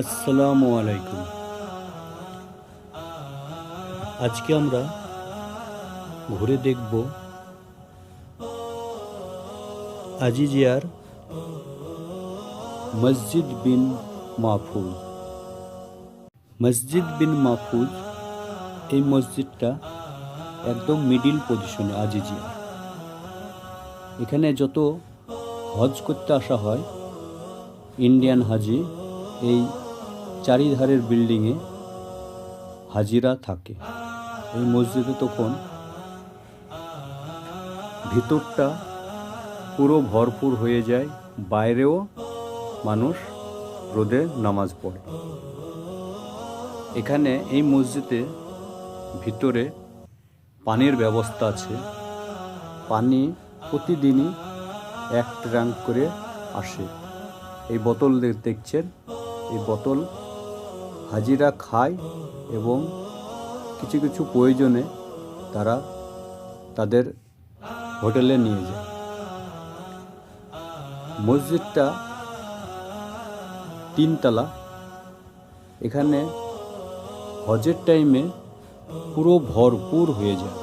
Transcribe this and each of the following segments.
আসসালামু আলাইকুম। আজকে আমরা ঘুরে দেখব আজিজিয়ার মসজিদ বিন মাহফুজ মসজিদ বিন মাহফুজ এই মসজিদটা একদম মিডিল পজিশনে আজিজিয়ার। এখানে যত হজ করতে আসা হয় ইন্ডিয়ান হাজি, এই চারিধারের বিল্ডিংয়ে হাজিরা থাকে। এই মসজিদে তখন ভিতরটা পুরো ভরপুর হয়ে যায়, বাইরেও মানুষ রোদে নামাজ পড়ে। এখানে এই মসজিদে ভিতরে পানির ব্যবস্থা আছে। পানি প্রতিদিনই এক ট্রাঙ্ক করে আসে। এই বোতল দেখছেন? এই বোতল হাজিরা খায় এবং কিছু কিছু প্রয়োজনে তারা তাদের হোটেলে নিয়ে যায়। মসজিদটা তিনতলা। এখানে হজের টাইমে পুরো ভরপুর হয়ে যায়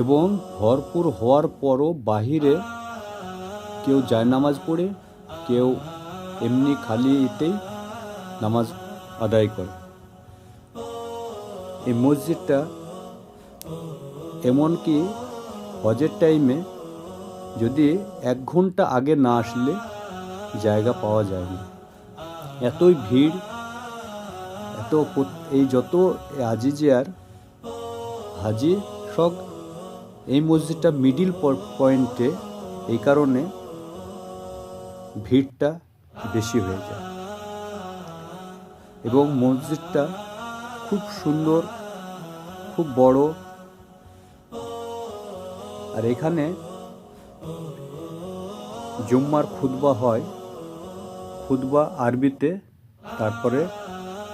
এবং ভরপুর হওয়ার পরও বাহিরে কেউ যায় নামাজ পড়ে, কেউ এমনি খালি এতেই নামাজ আদায় করে। এই মসজিদটা এমনকি হজের টাইমে যদি এক ঘণ্টা আগে না আসলে জায়গা পাওয়া যায় না। এতই ভিড়, এত এই যত আজিজিয়ার হাজি সব এই মসজিদটা মিডিল পয়েন্টে এই কারণে ভিড়টা বেশি হয়ে যায়। এবং মসজিদটা খুব সুন্দর, খুব বড়। আর এখানে জুম্মার খুতবা হয়। খুতবা আরবিতে, তারপরে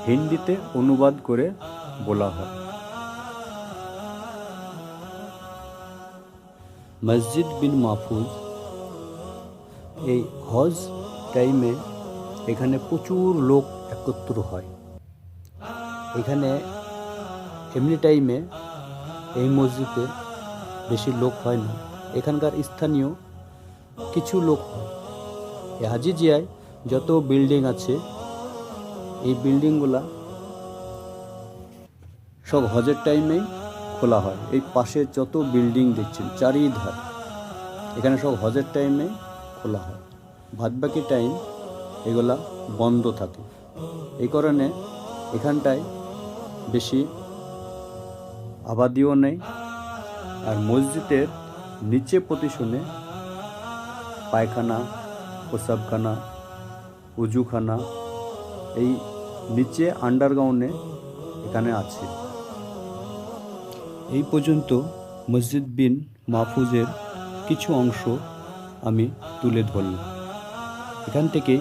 হিন্দিতে অনুবাদ করে বলা হয়। মসজিদ বিন মাহফুজ এই হজ টাইমে এখানে প্রচুর লোক একত্র হয়। এখানে এমনি টাইমে এই মসজিদে বেশি লোক হয় না। এখানকার স্থানীয় কিছু লোক হয়। হাজিজিয়ায় যত বিল্ডিং আছে, এই বিল্ডিংগুলা সব হজের টাইমেই খোলা হয়। এই পাশে যত বিল্ডিং দেখছেন, চারিধার, এখানে সব হজের টাইমে খোলা হয়। বাদবাকি টাইম এগুলা বন্ধ থাকে। এই কারণে এখানটায় বেশি আবাদিও নেই আর মসজিদের নিচে পজিশনে পায়খানা, প্রসাবখানা, উজুখানা এই নিচে আন্ডারগ্রাউন্ডে এখানে আছে। এই পর্যন্ত মসজিদ বিন মাহফুজের কিছু অংশ আমি তুলে ধরলাম। এখান থেকেই